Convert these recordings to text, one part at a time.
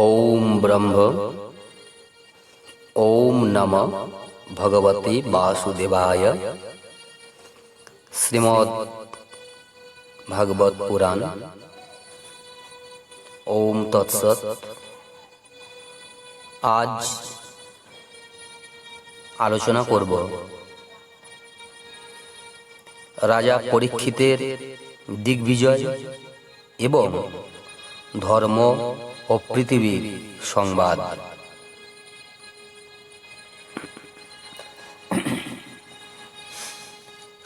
ॐ ब्रह्म ॐ नम भगवते वासुदेवाय শ্রীমদ ভাগবত পুরাণ ওম তৎসৎ আজ আলোচনা করব রাজা পরীক্ষিতের দিগ্বিজয় এবং ধর্ম ও পৃথিবীর সংবাদ।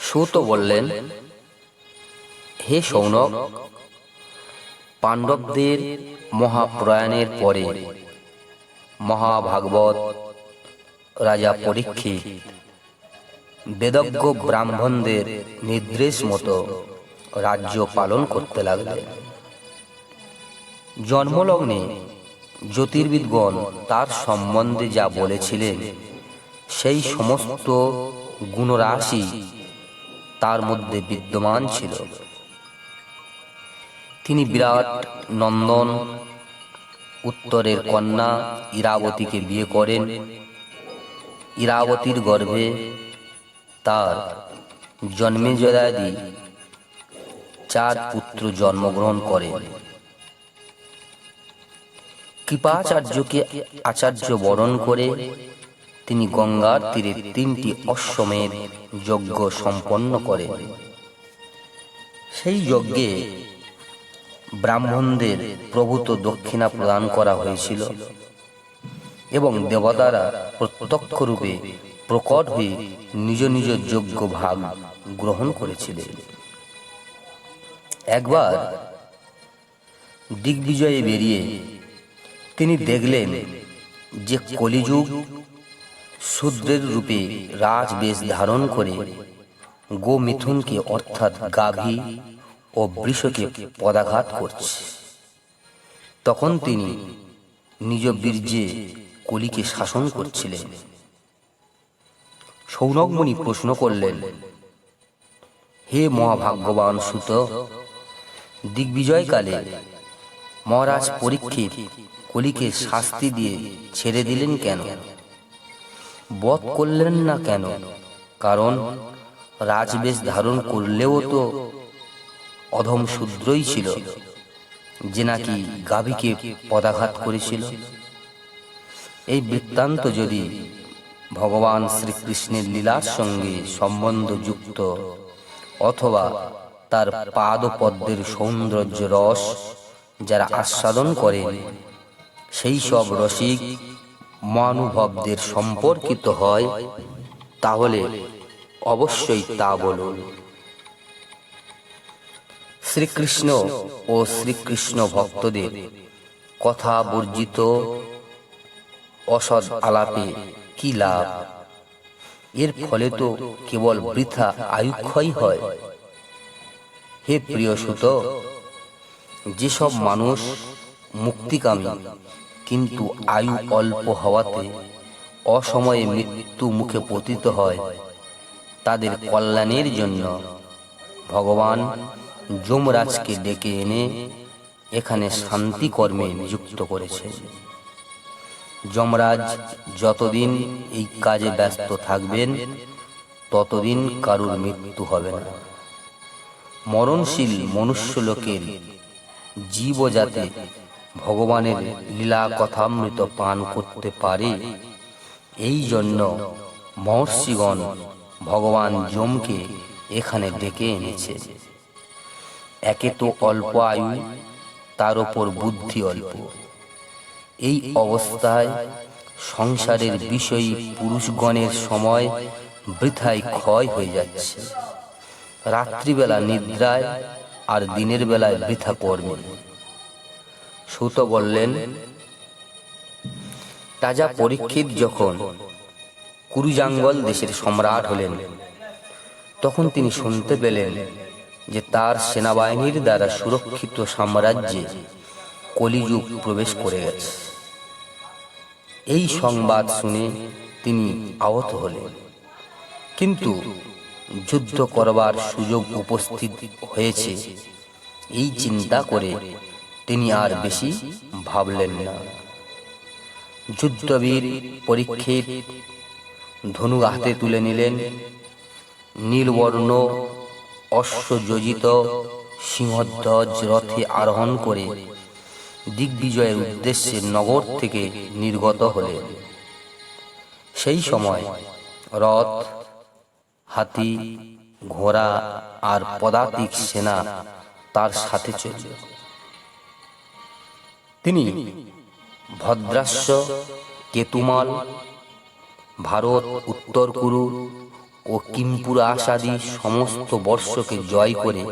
সুত বললেন, হে সৌনক, পাণ্ডবদের মহাপ্রয়াণের পরে মহাভাগবত রাজা পরীক্ষিত বেদজ্ঞ ব্রাহ্মণদের নির্দেশ মতো রাজ্য পালন করতে লাগলেন। জন্মলগ্নে জ্যোতির্বিদগণ তার সম্বন্ধে যা বলেছিলেন, সেই সমস্ত গুণরাশি তার মধ্যে বিদ্যমান ছিল। তিনি বিরাট নন্দন, উত্তরের কন্যা ইরাবতীকে বিয়ে করেন। ইরাবতীর গর্ভে তার জন্মে জয়াদি চার পুত্র জন্মগ্রহণ করেন। কৃপাচার্যকে আচার্য বরণ করে তিনি গঙ্গার তীরে তিনটি অশ্বমেধ যজ্ঞ সম্পন্ন করেন। সেই যজ্ঞে ব্রাহ্মণদের প্রভূত দক্ষিণা প্রদান করা হয়েছিল এবং দেবতারা প্রত্যক্ষ রূপে প্রকট হয়ে নিজ নিজ যোগ্য ভাগ গ্রহণ করেছিলেন। একবার দিগ্বিজয়ে বেরিয়ে তিনি দেখলেন যে কলিযুগ শূদ্রের রূপে রাজবেশ ধারণ করে গোমিথুনকে অর্থাৎ গাভী ও বৃষকে পদাঘাত করছে। তখন তিনি নিজ বীর্যে কলিকে শাসন করছিলেন। সৌনকমণি প্রশ্ন করলেন, হে মহাভাগ্যবান সুত, দিগ্বিজয়কালে মহারাজ পরীক্ষিত কলিকে শাস্তি দিয়ে ছেড়ে দিলেন কেন? বধ করলেন না কেন? কারণ রাজবেশ ধারণ করলেও তো অধম শূদ্রই ছিল, যে নাকি গাভীকে পদাঘাত করেছিল। এই বৃত্তান্ত যদি ভগবান শ্রীকৃষ্ণের লীলার সঙ্গে সম্বন্ধযুক্ত অথবা তার পাদপদ্মের সৌন্দর্য রস যারা আস্বাদন করেন সেই সব রসিক মানুভবদের সম্পর্কিত হয়, তাহলে অবশ্যই তা বলুন। শ্রীকৃষ্ণ ও শ্রীকৃষ্ণ ভক্তদের কথা বর্জিত অসৎ আলাপে কি লাভ? এর ফলে তো কেবল বৃথা আয়ুক্ষয় হয়। হে প্রিয় সুত, যেসব মানুষ মুক্তিকামী কিন্তু আয়ু অল্প হওয়াতে অসময়ে মৃত্যু মুখে পতিত হয় তাদের কল্যাণের জন্য। ভগবান যমরাজকে ডেকে এনে এখানে শান্তি কর্মে নিযুক্ত করেছে। যমরাজ যতদিন এই কাজে ব্যস্ত থাকবেন, ততদিন কারুর মৃত্যু হবে না। মরণশীল মনুষ্যলোকের জীব যাতে ভগবানের লীলা কথামৃত পান করতে পারে। এই জন্য মহর্ষিগণ ভগবান যমকে এখানে ডেকে এনেছে। একে তো অল্প আয়ু, তার ওপর বুদ্ধি অল্প। এই অবস্থায় সংসারের বিষয়ী পুরুষগণের সময় বৃথায় ক্ষয় হয়ে যাচ্ছে। রাত্রিবেলা নিদ্রায় আর দিনের বেলায় বৃথা কর্মে সুত বললেন, রাজা পরীক্ষিত যখন কুরুজাঙ্গল দেশের সম্রাট হলেন, তখন তিনি শুনতে পেলেন যে তার সেনাবাহিনীর দ্বারা সুরক্ষিত সাম্রাজ্যে কলিযুগ প্রবেশ করে গেছে। এই সংবাদ শুনে তিনি আহত হলেন। কিন্তু যুদ্ধ করবার সুযোগ উপস্থিত হয়েছে, এই চিন্তা করে তিনি আর বেশি ভাবলেন না। যুদ্ধবীর পরীক্ষিত ধনু হাতে তুলে নিলেন। নীলবর্ণ অশ্বযোজিত সিংহধ্বজ রথে আরোহণ করে দিগ্বিজয়ের উদ্দেশ্যে নগর থেকে নির্গত হলেন। সেই সময় রথ, হাতি, ঘোড়া আর পদাতিক সেনা তার সাথে চলল। তিনি ভদ্রাস্য কেতুমাল, ভারত, উত্তর কুরু ও কিমপুরা আসাদি সমস্ত বর্ষকে জয় করে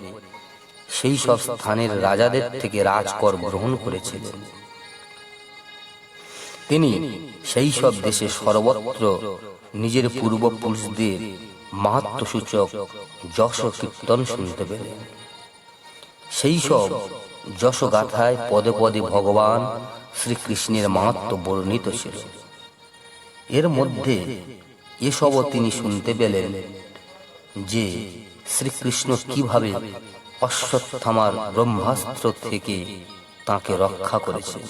সেই সব স্থানের রাজাদের থেকে রাজকর গ্রহণ করেছিলেন। তিনি সেই সব দেশে সর্বত্র নিজের পূর্বপুরুষদের মাহাত্মসূচক যশ কীর্তন শুনতে পেলেন। সেই সব যশগাথায় পদে পদে ভগবান শ্রীকৃষ্ণের মাহাত্ম বর্ণিত ছিল। এর মধ্যে এসবও তিনি শুনতে পেলেন যে শ্রীকৃষ্ণ কীভাবে অশ্বত্থামার ব্রহ্মাস্ত্র থেকে তাকে রক্ষা করেছেন।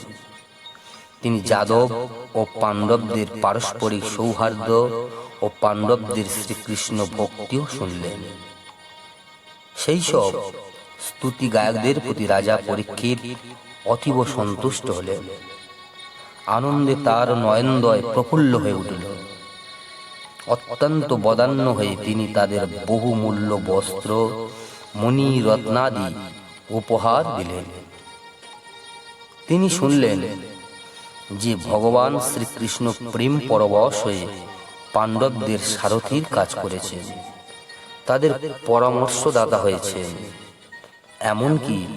তিনি যাদব ও পাণ্ডবদের পারস্পরিক সৌহার্দ্য ও পাণ্ডবদের শ্রীকৃষ্ণ ভক্তিও শুনলেন। সেই সব স্তুতি গায়কদের প্রতি রাজা পরীক্ষিত অতীব সন্তুষ্ট হলেন। আনন্দে তার নয়নদয় প্রফুল্ল হয়ে উঠল। অত্যন্ত বদান্য হয়ে তিনি তাদের বহুমূল্য বস্ত্র মণি রত্নাদি উপহার দিলেন। তিনি শুনলেন যে ভগবান শ্রীকৃষ্ণ প্রেম পরবশ হয়ে পাণ্ডবদের সারথীর কাজ করেছেন। তাদের পরামর্শদাতা হয়েছেন। এমনকি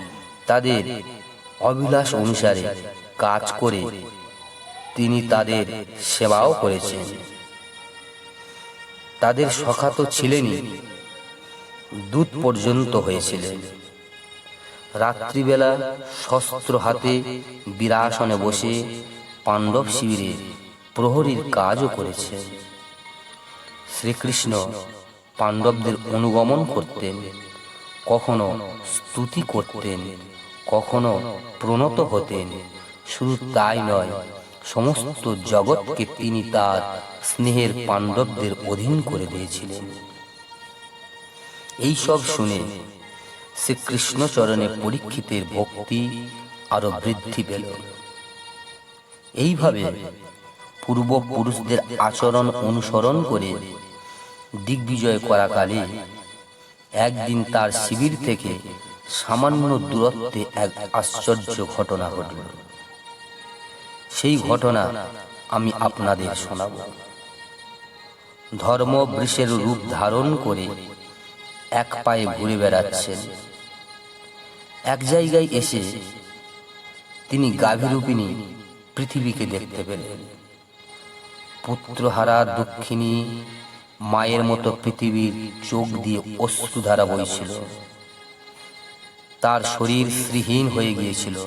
তাদের অভিলাষ অনুসারে কাজ করে তিনি তাদের সেবাও করেছেন। তাদের সখা তো ছিলেনই, দূত পর্যন্ত হয়েছিলেন। রাত্রিবেলা শস্ত্র হাতে বিরাসনে বসে পাণ্ডব শিবিরে প্রহরীর কাজও করেছে। শ্রীকৃষ্ণ পাণ্ডবদের অনুগমন করতেন। কখনো স্তুতি করতেন, কখনো প্রণত হতেন। শুধু তাই নয়, সমস্ত জগৎকে তিনি তার স্নেহের পাণ্ডবদের অধীন করে দিয়েছিলেন। এই সব শুনে শ্রীকৃষ্ণ চরণে পরীক্ষিতের ভক্তি আরও বৃদ্ধি পেল। এইভাবে পূর্বপুরুষদের আচরণ অনুসরণ করে দিগ্বিজয় করাকালে একদিন তার শিবির থেকে সামান্য দূরত্বে এক আশ্চর্য ঘটনা ঘটল। সেই ঘটনা আমি আপনাদের শোনাব। ধর্ম বৃষের রূপ ধারণ করে এক পায়ে ঘুরে বেড়াচ্ছেন। এক জায়গায় এসে তিনি গাভীরূপিণী পৃথিবীকে দেখতে পেলেন। পুত্রহারা দক্ষিণী মায়ের মতো পৃথিবীর চোখ দিয়ে অশ্রুধারা বইছিল। তার শরীর শ্রীহীন হয়ে গিয়েছিল।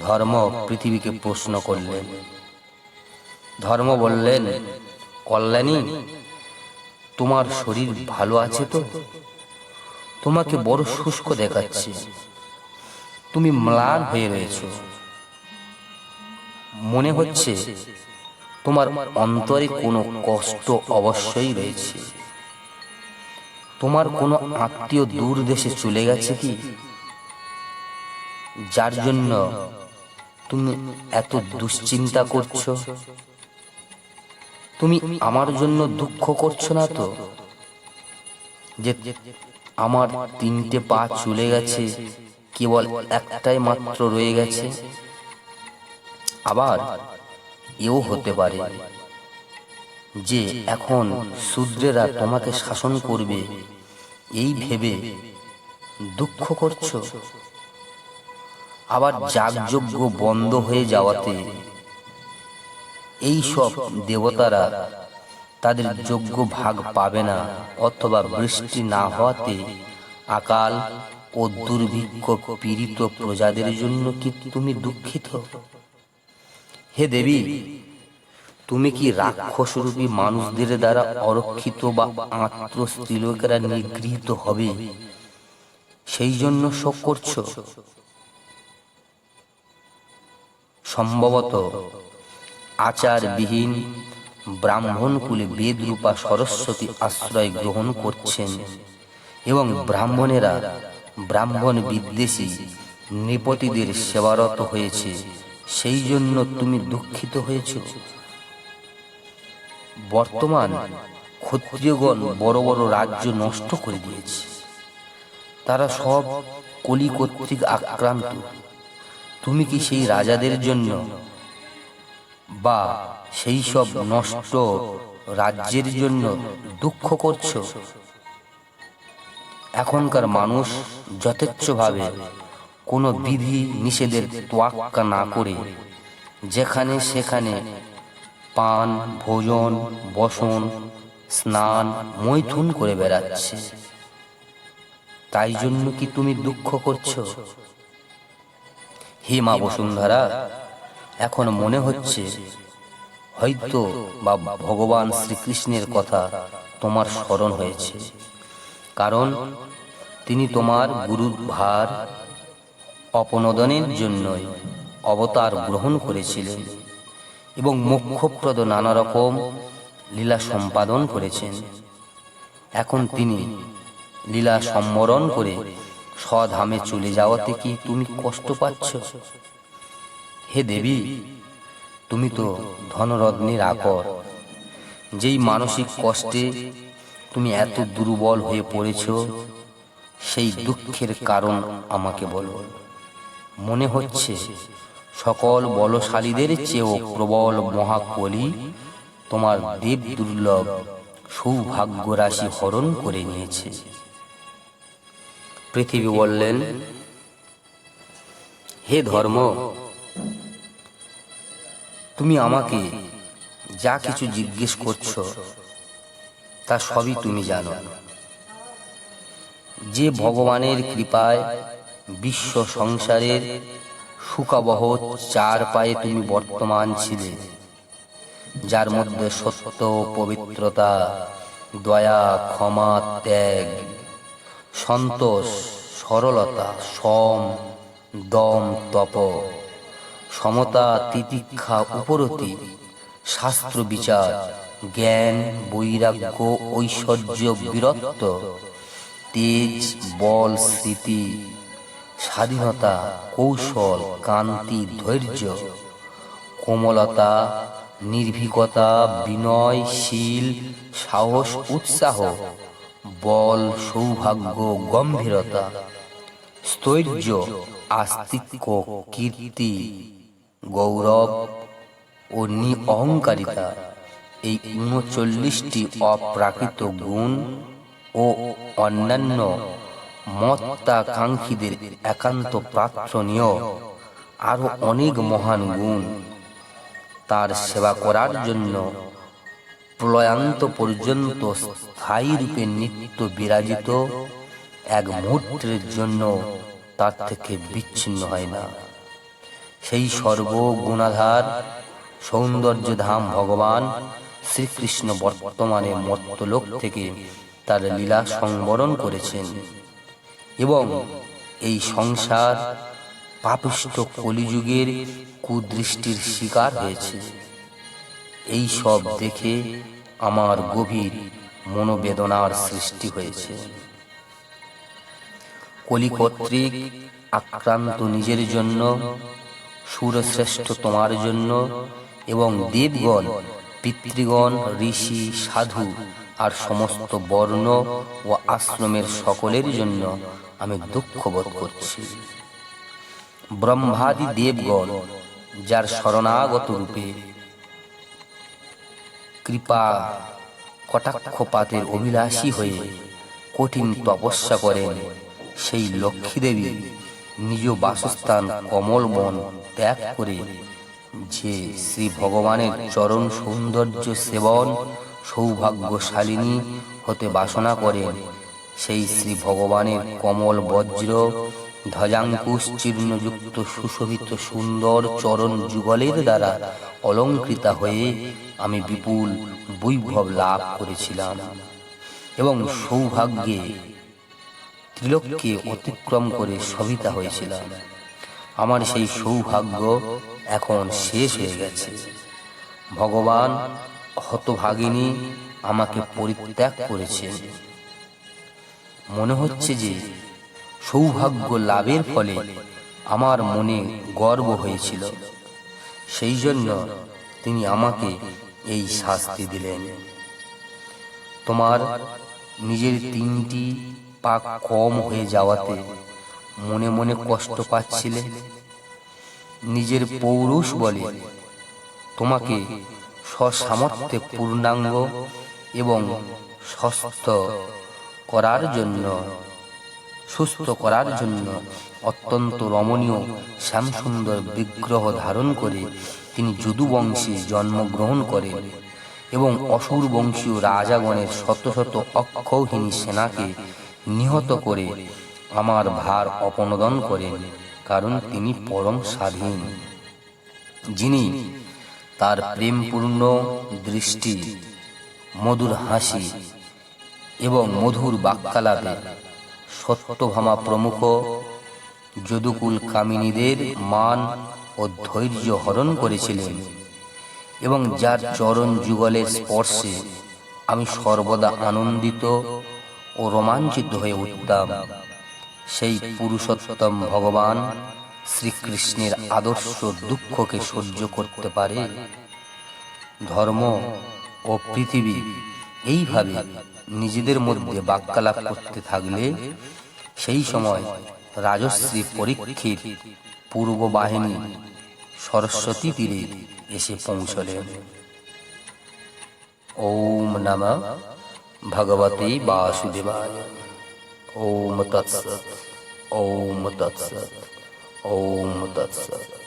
ধর্ম পৃথিবীকে প্রশ্ন করলেন। ধর্ম বললেন, কল্যাণী, তোমার শরীর ভালো আছে তো? তোমাকে বড় শুষ্ক দেখাচ্ছে। তুমি ম্লান হয়ে রয়েছ। মনে হচ্ছে তোমার অন্তরে কোনো কষ্ট অবশ্যই রয়েছে। তোমার কোনো আত্মীয় দূর দেশে চলে গেছে কি? যার জন্য তুমি এত দুশ্চিন্তা করছ? তুমি আমার জন্য দুঃখ করছ না তো? যে আমার তিনটে পা চলে গেছে, কেবল একটাই মাত্র রয়ে গেছে। আবার এও হতে পারে যে এখন শূদ্রেরা তোমাকে শাসন করবে। এই ভেবে দুঃখ করছ? আবার যাগযজ্ঞ বন্ধ হয়ে যাওয়াতে এই সব দেবতারা তাদের যোগ্য ভাগ পাবে না, অথবা বৃষ্টি না হওয়াতে আকাল ও দুর্ভিক্ষ পীড়িত প্রজাদের জন্য কি তুমি দুঃখিত? হে দেবী, তুমি কি রাক্ষসরূপী মানুষদের দ্বারা অরক্ষিত বা আত্ম স্ত্রীলোকেরা নিগৃহীত হবে? সেই জন্য শোক করছ? সম্ভবত আচারবিহীন ব্রাহ্মণ কুলে বেদরূপা সরস্বতী আশ্রয় গ্রহণ করছেন এবং ব্রাহ্মণেরা ব্রাহ্মণ বিদ্বেষী নৃপতিদের সেবারত হয়েছে। সেই জন্য তুমি দুঃখিত হয়েছ। বর্তমান ক্ষত্রিয়গণ বড় বড় রাজ্য নষ্ট করে দিয়েছে। তারা সব কলি কর্তৃক আক্রান্ত। তুমি কি সেই রাজাদের জন্য বা সেই সব নষ্ট রাজ্যের জন্য দুঃখ করছ? এখনকার মানুষ যথেচ্ছভাবে কোনো বিধি নিষেধের তোয়াক্কা না করে, যেখানে সেখানে পান, ভোজন, বসন, স্নান, মৈথুন করে বেড়াচ্ছে। তাই জন্য কি তুমি দুঃখ করছ? হে মা বসুন্ধরা, এখন মনে হচ্ছে হয়তো বা ভগবান শ্রীকৃষ্ণের কথা তোমার স্মরণ হয়েছে। কারণ তিনি তোমার গুরুর ভার অপনোদনের জন্যই অবতার গ্রহণ করেছিলেন এবং মোক্ষপ্রদ নানা রকম লীলা সম্পাদন করেছেন। এখন তিনি লীলা সম্বরণ করে স্বধামে চলে যাওয়াতে কি তুমি কষ্ট পাচ্ছ? হে দেবী, তুমি তো ধনরত্নের আকর, যেই মানসিক কষ্টে তুমি এত দুর্বল হয়ে পড়েছ, সেই দুঃখের কারণ আমাকে বলো। মনে হচ্ছে, সকল বলশালীদের চেয়েও প্রবল মহাকলি তোমার দেব দুর্লভ সৌভাগ্য রাশি হরণ করে নিয়েছে। পৃথিবী বললেন, হে ধর্ম, তুমি আমাকে যা কিছু জিজ্ঞেস করছ, তা সবই তুমি জানো। যে ভগবানের কৃপায় বিশ্ব সংসারের সুখাবহ চার পায়ে তুমি বর্তমান ছিলে, যার মধ্যে সত্য পবিত্রতা, দয়া, ক্ষমা, ত্যাগ, সন্তোষ, সরলতা, সম, দম, তপ, সমতা, তিতিক্ষা, উপরতি, শাস্ত্র বিচার, জ্ঞান, বৈরাগ্য, ঐশ্বর্য, বীরত্ব, তেজ, বল, স্মৃতি স্বাধীনতা, কৌশল কান্তি ধৈর্য, কোমলতা, নির্ভীকতা, বিনয়, শীল, সাহস, উৎসাহ, বল, সৌভাগ্য, গম্ভীরতা, স্থৈর্য আস্তিক্য কীর্তি, গৌরব ও নি অহংকারিতা এই উনচল্লিশটি অপ্রাকৃত গুণ ও অন্যান্য মত্তাকাঙ্ক্ষীদের একান্ত প্রার্থনীয়, আরও অনেক মহান গুণ। তার সেবা করার জন্য প্রলয়ান্ত পর্যন্ত স্থায়ী রূপে নিত্য বিরাজিত এক মুহূর্তের জন্য তার থেকে বিচ্ছিন্ন হয় না। সেই সর্বগুণাধার সৌন্দর্য ধাম ভগবান শ্রীকৃষ্ণ বর্তমানে মর্তলোক থেকে তার লীলা সংবরণ করেছেন। এবং এই সংসার পাপিষ্ট কলিযুগের কুদৃষ্টির শিকার হয়েছে। এই সব দেখে আমার গভীর মনোবেদনার সৃষ্টি হয়েছে। কলি কর্তৃক আক্রান্ত নিজের জন্য, সুরশ্রেষ্ঠ তোমার জন্য এবং দেবগণ, পিতৃগণ, ঋষি, সাধু আর সমস্ত বর্ণ ও আশ্রমের সকলের জন্য আমি দুঃখ বোধ করছি। ব্রহ্মাদি দেবগণ, যার শরণাগত রূপে কৃপা কটাক্ষপাতের অভিলাষী হয়ে কঠিন তপস্যা করেন, সেই লক্ষ্মী দেবী নিজ বাসস্থান কমল বন ত্যাগ করে যে শ্রী ভগবানের চরণ সৌন্দর্য সেবন সৌভাগ্যশালিনী হতে বাসনা করেন। সেই শ্রী ভগবানের কমল বজ্র ধ্বজাঙ্কুশ চিহ্নযুক্ত সুশোভিত সুন্দর চরণ যুগলের দ্বারা অলঙ্কৃতা হয়ে আমি বিপুল বৈভব লাভ করেছিলাম এবং সৌভাগ্যে ত্রিলোককে অতিক্রম করে সবিতা হয়েছিলাম। আমার সেই সৌভাগ্য এখন শেষ হয়ে গেছে। ভগবান হতভাগিনী আমাকে পরিত্যাগ করেছেন মনে হচ্ছে যে সৌভাগ্য লাভের ফলে আমার মনে গর্ব হয়েছিল। সেই জন্য তিনি আমাকে এই শাস্তি দিলেন। তোমার নিজের তিনটি পাক কম হয়ে যাওয়াতে মনে মনে কষ্ট পাচ্ছিলে? নিজের পৌরুষ বলে তোমাকে স্বসামর্থ্যে পূর্ণাঙ্গ এবং সুস্থ করার জন্য, সুস্থ করার জন্য অত্যন্ত রমণীয় শ্যামসুন্দর বিগ্রহ ধারণ করে তিনি যদুবংশে জন্মগ্রহণ করেন এবং অসুর বংশীয় রাজাগণের শত শত অক্ষৌহিনী সেনাকে নিহত করে আমার ভার অপনোদন করেন, কারণ তিনি পরম স্বাধীন। যিনি তার প্রেমপূর্ণ দৃষ্টি, মধুর হাসি এবং মধুর বাক্যালাপে সত্যভামা প্রমুখ যদুকুল কামিনীদের মান ও ধৈর্য হরণ করেছিলেন এবং যার চরণ যুগলের স্পর্শে আমি সর্বদা আনন্দিত ও রোমাঞ্চিত হয়ে উঠতাম। সেই পুরুষোত্তম ভগবান শ্রীকৃষ্ণের আদর্শ দুঃখকে সহ্য করতে পারে। ধর্ম ও পৃথিবী এইভাবে নিজেদের মধ্যে বাক্যালাপ করতে থাকলে সেই সময় রাজশ্রী পরীক্ষিত পূর্ব বাহিনী সরস্বতী তীরে এসে পৌঁছলেন। ওম নম ভগবতে বাসুদেবায়। ওম তৎসৎ ওম তৎসৎ। ওম তৎসৎ